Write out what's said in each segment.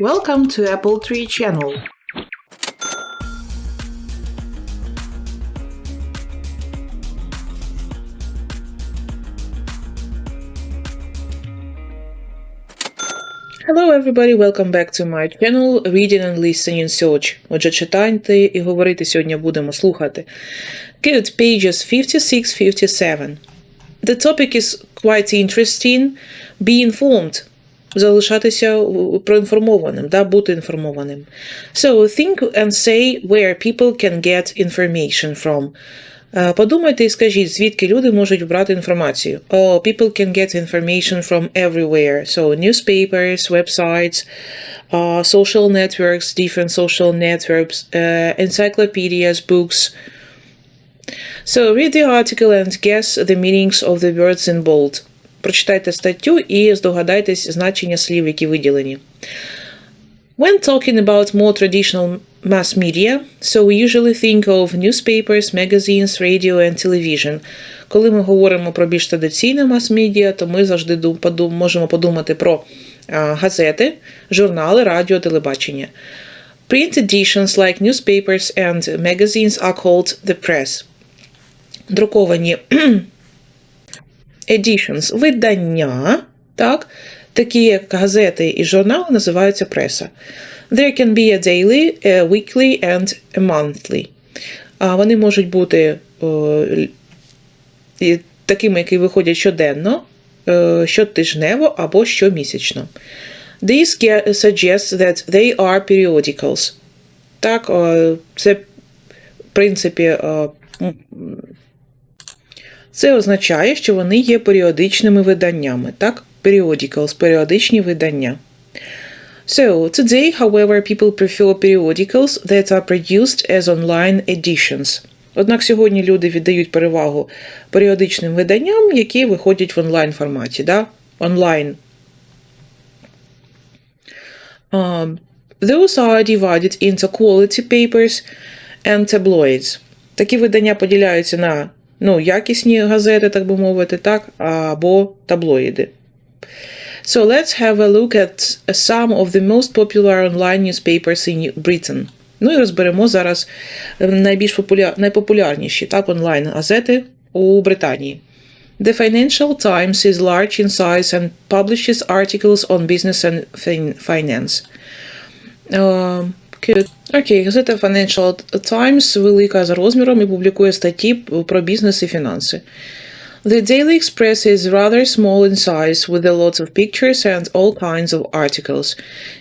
Welcome to Apple Tree Channel. Hello everybody, welcome back to my channel Reading and Listening Search. Отже, читайте і говорити сьогодні будемо слухати. Good, pages 56-57. The topic is quite interesting. Be informed. Залишатися проінформованим, да, бути інформованим. So, think and say where people can get information from. Е, Подумайте і скажіть, звідки люди можуть брати інформацію. Oh, people can get information from everywhere. So, newspapers, websites, uh, social networks, different social networks, uh, encyclopedias, books. So, read the article and guess the meanings of the words in bold. Прочитайте статтю і здогадайтесь значення слів, які виділені. When talking about more traditional mass media, so we usually think of newspapers, magazines, radio and television. Коли ми говоримо про більш традиційне мас-медіа, то ми завжди можемо подумати про газети, журнали, радіо, телебачення. Print editions like newspapers and magazines are called the press. Друковані editions – видання, так, такі як газети і журнали називаються преса. There can be a daily, a weekly and a monthly. А вони можуть бути о, такими, які виходять щоденно, е, щотижнево або щомісячно. This ge- suggests that they are periodicals. Так, е, це, в принципі, е, це означає, що вони є періодичними виданнями. Так? Periodicals – періодичні видання. So, today, however, people prefer periodicals that are produced as online editions. Однак сьогодні люди віддають перевагу періодичним виданням, які виходять в онлайн форматі. Да? Онлайн. Um, those are divided into quality papers and tabloids. Такі видання поділяються на ну, якісні газети, так би мовити, так, або таблоїди. So let's have a look at some of the most popular online newspapers in Britain. Ну і розберемо зараз найбільш популя... найпопулярніші так, онлайн-газети у Британії. The Financial Times is large in size and publishes articles on business and finance. Е, Good. Окей, газета Financial Times велика за розміром і публікує статті про бізнес і фінанси. The Daily Express is rather small in size, with a lot of pictures and all kinds of articles.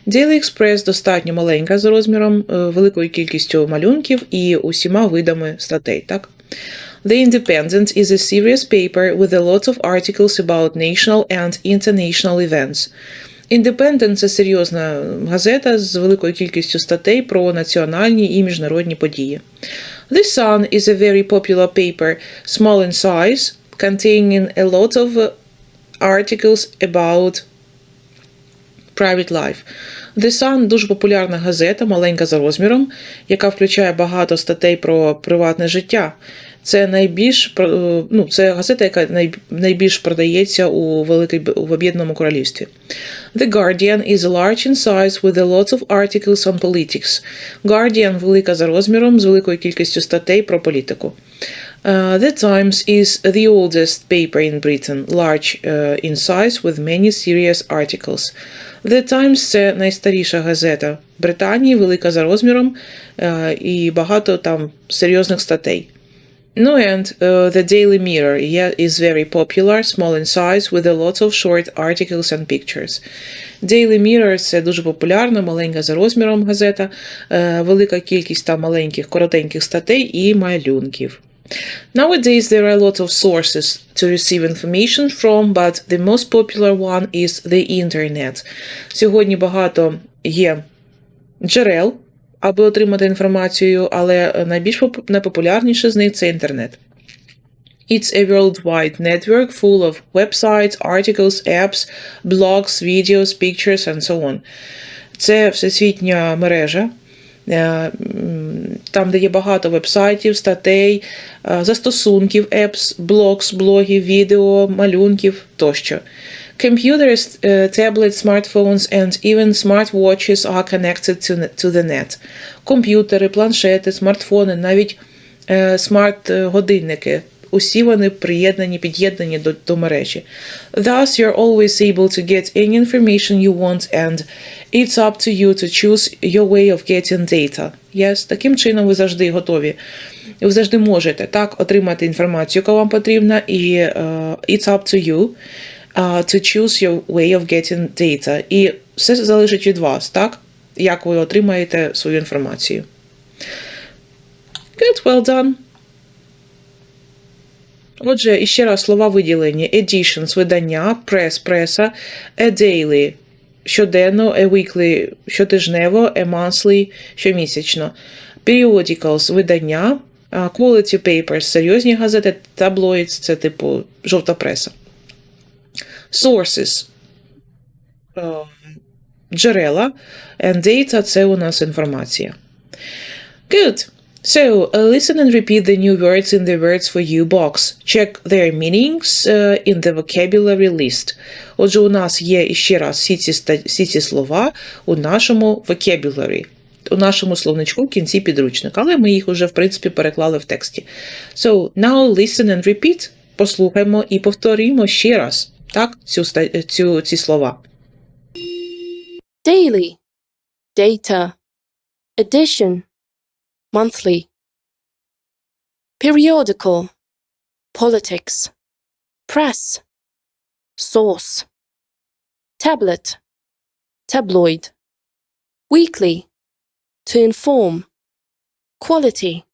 Daily Express достатньо маленька за розміром, е, великою кількістю малюнків і усіма видами статей, так? The Independent is a serious paper with a lot of articles about national and international events. Independent – це серйозна газета з великою кількістю статей про національні і міжнародні події. The Sun is a very popular paper, small in size, containing a lot of articles about Private Life. The Sun дуже популярна газета, маленька за розміром, яка включає багато статей про приватне життя. Це найбільш ну, це газета, яка найбільш продається у великій в об'єднаному королівстві. The Guardian is large in size with a lot of articles on politics. Guardian велика за розміром з великою кількістю статей про політику. Uh, the Times is the oldest paper in Britain, large uh, in size with many serious articles. The Times – це найстаріша газета Британії, велика за розміром uh, і багато там серйозних статей. No, and uh, the Daily Mirror yeah, is very popular, small in size, with a lot of short articles and pictures. Daily Mirror – це дуже популярна, маленька за розміром газета, е, велика кількість там маленьких, коротеньких статей і малюнків. Nowadays, there are a lot of sources to receive information from, but the most popular one is the internet. Сьогодні багато є джерел, аби отримати інформацію, але найбільш найпопулярніше з них це інтернет. It's a worldwide network full of websites, articles, apps, blogs, videos, pictures and so on. Це всесвітня мережа, е, там, де є багато вебсайтів, статей, е, застосунків, apps, блогс, блогів, відео, малюнків тощо. Computers, uh, tablets, smartphones, and even smartwatches are connected to, to the net. Комп'ютери, планшети, смартфони, навіть е, смарт-годинники. Усі вони приєднані, під'єднані до, до мережі. Thus, you're always able to get any information you want and it's up to you to choose your way of getting data. Yes? Таким чином ви завжди готові. Ви завжди можете так отримати інформацію, яка вам потрібна, і е, it's up to you uh, to choose your way of getting data. І все залежить від вас, так? Як ви отримаєте свою інформацію. Good, well done. Отже, іще раз слова виділені: editions – видання, press – преса, a daily – щоденно, a weekly – щотижнево, a monthly – щомісячно, periodicals – видання, quality papers – серйозні газети, tabloids – це типу жовта преса. Sources – е, джерела, and data – це у нас інформація. Good. So, uh, listen and repeat the new words in the Words for You box. Check their meanings uh, in the vocabulary list. Отже, у нас є іще раз всі ці, всі ці слова у нашому vocabulary, у нашому словничку в кінці підручника, але ми їх уже, в принципі, переклали в тексті. So, now listen and repeat. Послухаймо і повторюємо ще раз так, цю, ста- цю, ці слова. daily, data, edition, monthly, periodical, politics, press, source, tablet, tabloid, weekly, to inform, quality,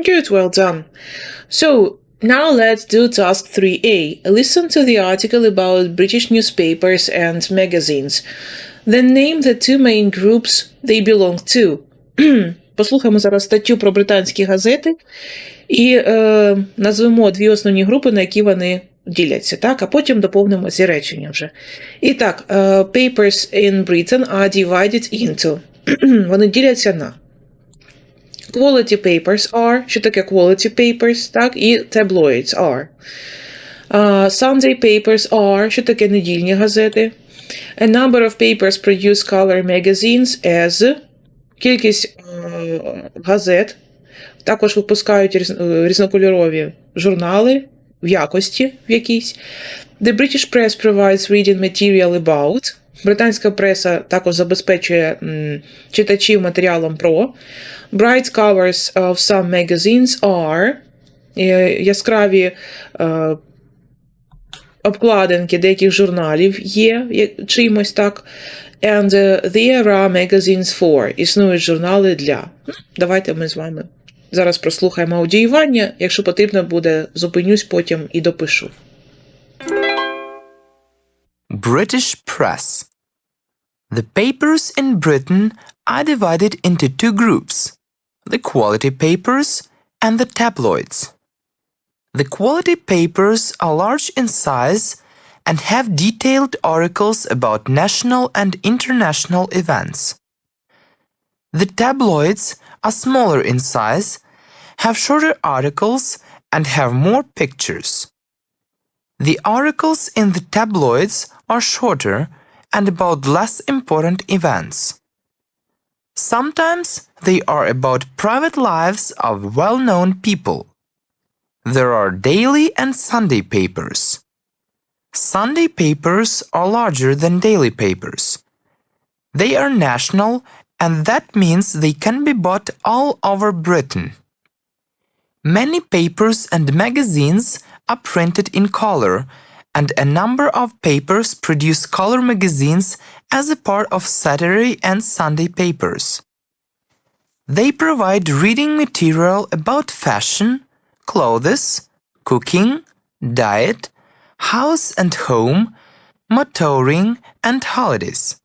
Good, well done. So now let's do task 3a. Listen to the article about British newspapers and magazines. Then name the two main groups they belong to. Послухаємо зараз статтю про британські газети і е, назвемо дві основні групи, на які вони діляться, так? а потім доповнимо ці речення вже. І так, е, papers in Britain are divided into. вони діляться на Quality papers are, що таке quality papers, так, і tabloids are. Uh, Sunday papers are, що таке недільні газети. A number of papers produce color magazines as кількість е, газет. Також випускають різ- е, різнокольорові журнали в якості в якійсь. The British press provides reading material about. Британська преса також забезпечує читачів матеріалом про. Bright covers of some magazines are е, яскраві е, обкладинки деяких журналів є чимось так. And uh, there are magazines for. Існують журнали для. Ну, Давайте ми з вами зараз прослухаємо аудіювання. Якщо потрібно буде, зупинюсь потім і допишу. British press. The papers in Britain are divided into two groups the quality papers and the tabloids. The quality papers are large in size and have detailed articles about national and international events. The tabloids are smaller in size, have shorter articles, and have more pictures. The articles in the tabloids are shorter and about less important events. Sometimes they are about private lives of well known people. There are daily and Sunday papers. Sunday papers are larger than daily papers. They are national, and that means they can be bought all over Britain. Many papers and magazines are printed in color, and a number of papers produce color magazines as a part of Saturday and Sunday papers. They provide reading material about fashion, clothes, cooking, diet, house and home, motoring, and holidays.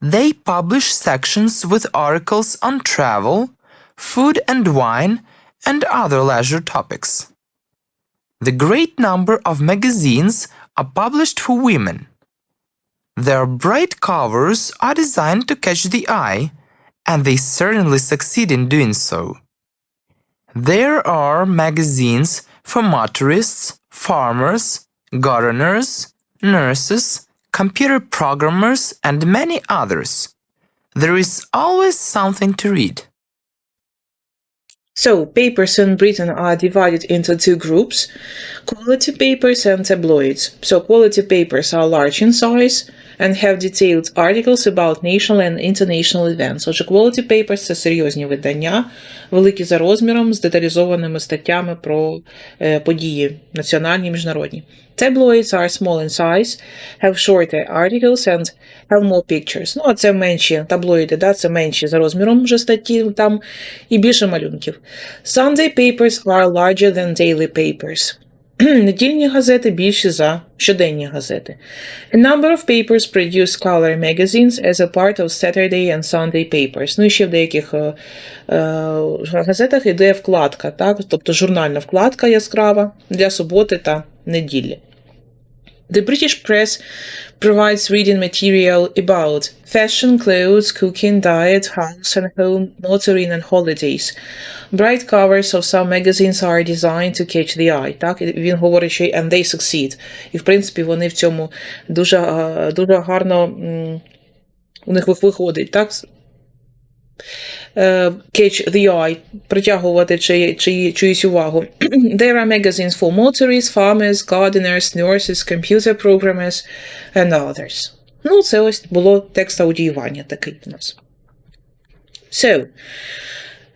They publish sections with articles on travel, food and wine, and other leisure topics. The great number of magazines are published for women. Their bright covers are designed to catch the eye, and they certainly succeed in doing so. There are magazines for motorists, farmers, gardeners, nurses, computer programmers, and many others. There is always something to read. So, papers in Britain are divided into two groups quality papers and tabloids. So, quality papers are large in size and have detailed articles about national and international events. Отже, quality papers – це серйозні видання, великі за розміром, з деталізованими статтями про е, події національні і міжнародні. Tabloids are small in size, have shorter articles and have more pictures. Ну, а це менші таблоїди, да, це менші за розміром вже статті там і більше малюнків. Sunday papers are larger than daily papers. Недільні газети більші за щоденні газети. A number of papers produce color magazines as a part of Saturday and Sunday papers. Ну і ще в деяких е, е, газетах йде вкладка, так? тобто журнальна вкладка яскрава для суботи та неділі. The British press provides reading material about fashion, clothes, cooking, diet, house and home, motoring and holidays. Bright covers of some magazines are designed to catch the eye. Так, він говорить, що and they succeed. І в принципі вони в цьому дуже, е, дуже гарно у них виходить, так? Е, Catch the eye, притягувати чи, чи, чиюсь увагу. There are magazines for motorists, farmers, gardeners, nurses, computer programmers and others. Ну, це ось було текст аудіювання такий у нас. So,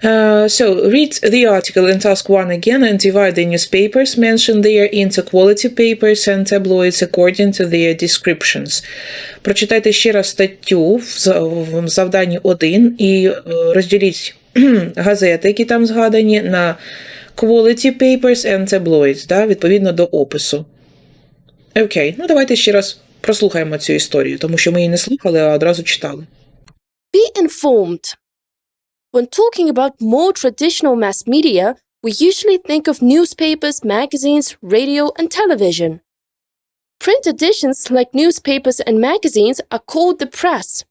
uh, so read the article in task one again and divide the newspapers mentioned there into quality papers and tabloids according to their descriptions. Прочитайте ще раз статтю в завданні 1 і е, розділіть газети, які там згадані, на quality papers and tabloids, да, відповідно до опису. Окей, ну давайте ще раз прослухаємо цю історію, тому що ми її не слухали, а одразу читали. Be informed. When talking about more traditional mass media, we usually think of newspapers, magazines, radio, and television. Print editions like newspapers and magazines are called the press.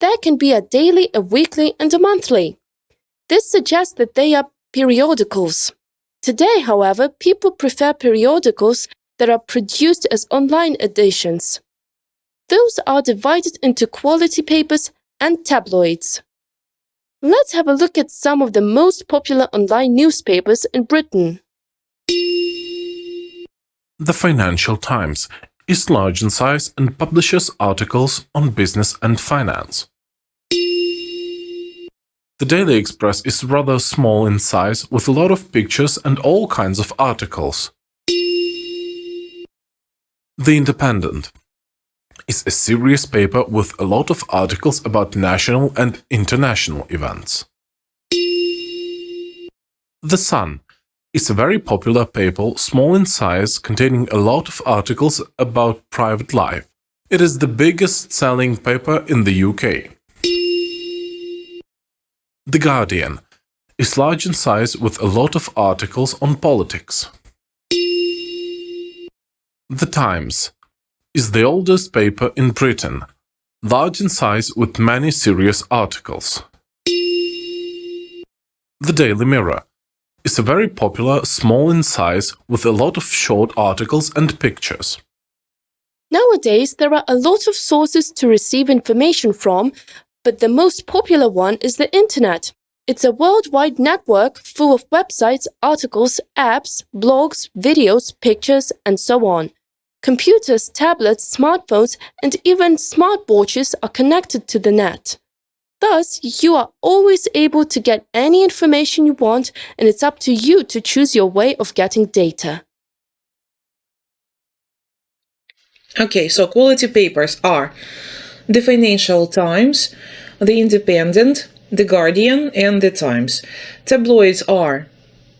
There can be a daily, a weekly, and a monthly. This suggests that they are periodicals. Today, however, people prefer periodicals that are produced as online editions. Those are divided into quality papers and tabloids. Let's have a look at some of the most popular online newspapers in Britain. The Financial Times is large in size and publishes articles on business and finance. The Daily Express is rather small in size with a lot of pictures and all kinds of articles. The Independent is a serious paper with a lot of articles about national and international events. The Sun is a very popular paper, small in size, containing a lot of articles about private life. It is the biggest selling paper in the UK. The Guardian is large in size with a lot of articles on politics. The Times is the oldest paper in Britain, large in size with many serious articles. The Daily Mirror is a very popular, small in size, with a lot of short articles and pictures. Nowadays, there are a lot of sources to receive information from, but the most popular one is the Internet. It's a worldwide network full of websites, articles, apps, blogs, videos, pictures, and so on. Computers, tablets, smartphones, and even smartwatches are connected to the net. Thus, you are always able to get any information you want, and it's up to you to choose your way of getting data. Okay, so quality papers are the Financial Times, the Independent, the Guardian, and the Times. Tabloids are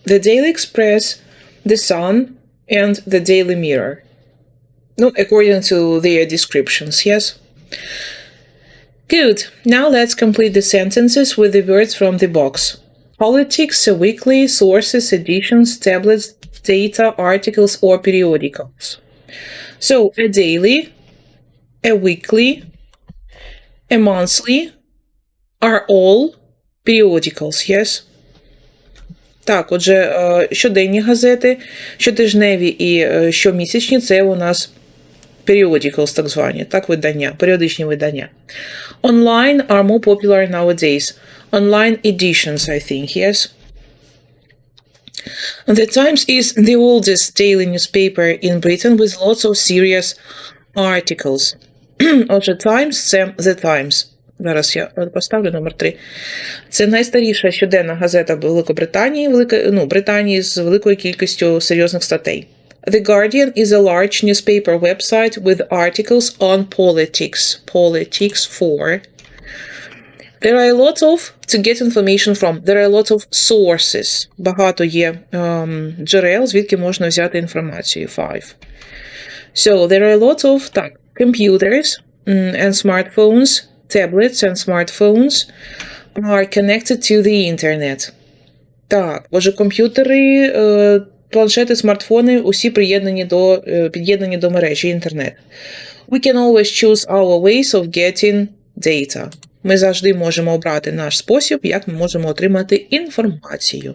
the Daily Express, the Sun, and the Daily Mirror No, according to their descriptions, yes? Good. Now let's complete the sentences with the words from the box. Politics, a weekly, sources, editions, tablets, data, articles, or periodicals. So a daily, a weekly, a monthly are all periodicals, yes? Так, отже, е, щоденні газети, щотижневі і е, щомісячні це у нас periodicals, так звані, так, видання, періодичні видання. Online are more popular nowadays. Online editions, I think, yes. The Times is the oldest daily newspaper in Britain with lots of serious articles. Отже, Times це The Times. Зараз я поставлю номер 3. Це найстаріша щоденна газета Великобританії, Велика, ну, Британії з великою кількістю серйозних статей. The Guardian is a large newspaper website with articles on politics. Politics for. There are a lot of to get information from. There are a lot of sources. Багато є ем, джерел, звідки можна взяти інформацію. Five. So there are a lot of так, computers mm, and smartphones, tablets and smartphones are connected to the internet. Так, отже, комп'ютери, е, планшети, смартфони усі приєднані до, е, під'єднані до мережі інтернет. We can always choose our ways of getting data. Ми завжди можемо обрати наш спосіб, як ми можемо отримати інформацію.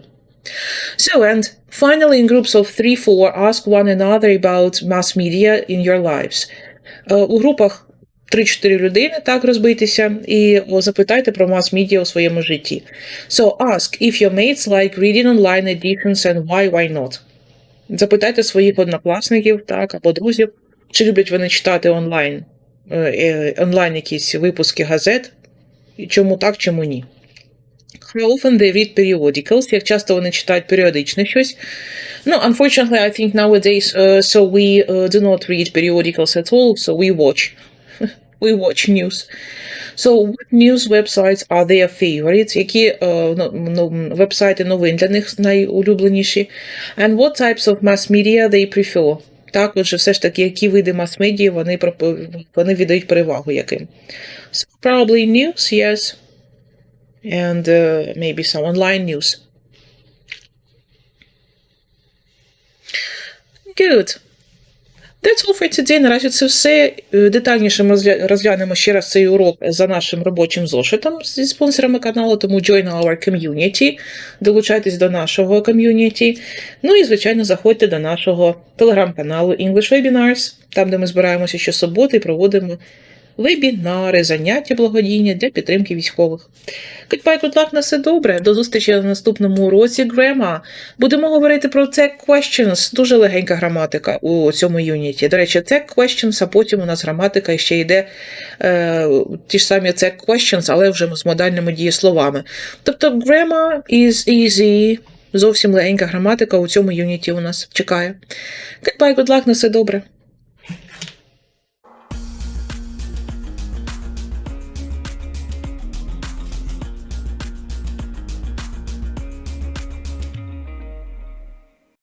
So, and finally, in groups of 3-4, ask one another about mass media in your lives. Е, У групах 3-4 людини так розбитися і запитайте про мас-медіа у своєму житті. So, ask if your mates like reading online editions and why, why not. Запитайте своїх однокласників так, або друзів, чи люблять вони читати онлайн, е, е, онлайн якісь випуски газет, чому так, чому ні. How often they read periodicals, як часто вони читають періодичне щось. No, unfortunately, I think nowadays, uh, so we uh, do not read periodicals at all, so we watch. we watch news. So, what news websites are their favorites? Які uh, no, no, вебсайти новин для них найулюбленіші? And what types of mass media they prefer? Так, отже, все ж таки, які види мас-медіа вони, пропо- вони віддають перевагу яким? So, probably news, yes. And uh, maybe some online news. Good. That's all for today. Наразі це все. Е, Детальніше ми розглянемо ще раз цей урок за нашим робочим зошитом зі спонсорами каналу, тому join our community, долучайтесь до нашого ком'юніті. Ну і, звичайно, заходьте до нашого телеграм-каналу English Webinars, там, де ми збираємося щосуботи і проводимо вебінари, заняття благодійні для підтримки військових. Goodbye, good luck, на все добре. До зустрічі на наступному уроці Грема. Будемо говорити про tech questions. Дуже легенька граматика у цьому юніті. До речі, tech questions, а потім у нас граматика ще йде е, ті ж самі tech questions, але вже з модальними дієсловами. Тобто grammar is easy. Зовсім легенька граматика у цьому юніті у нас чекає. Goodbye, good luck, на все добре.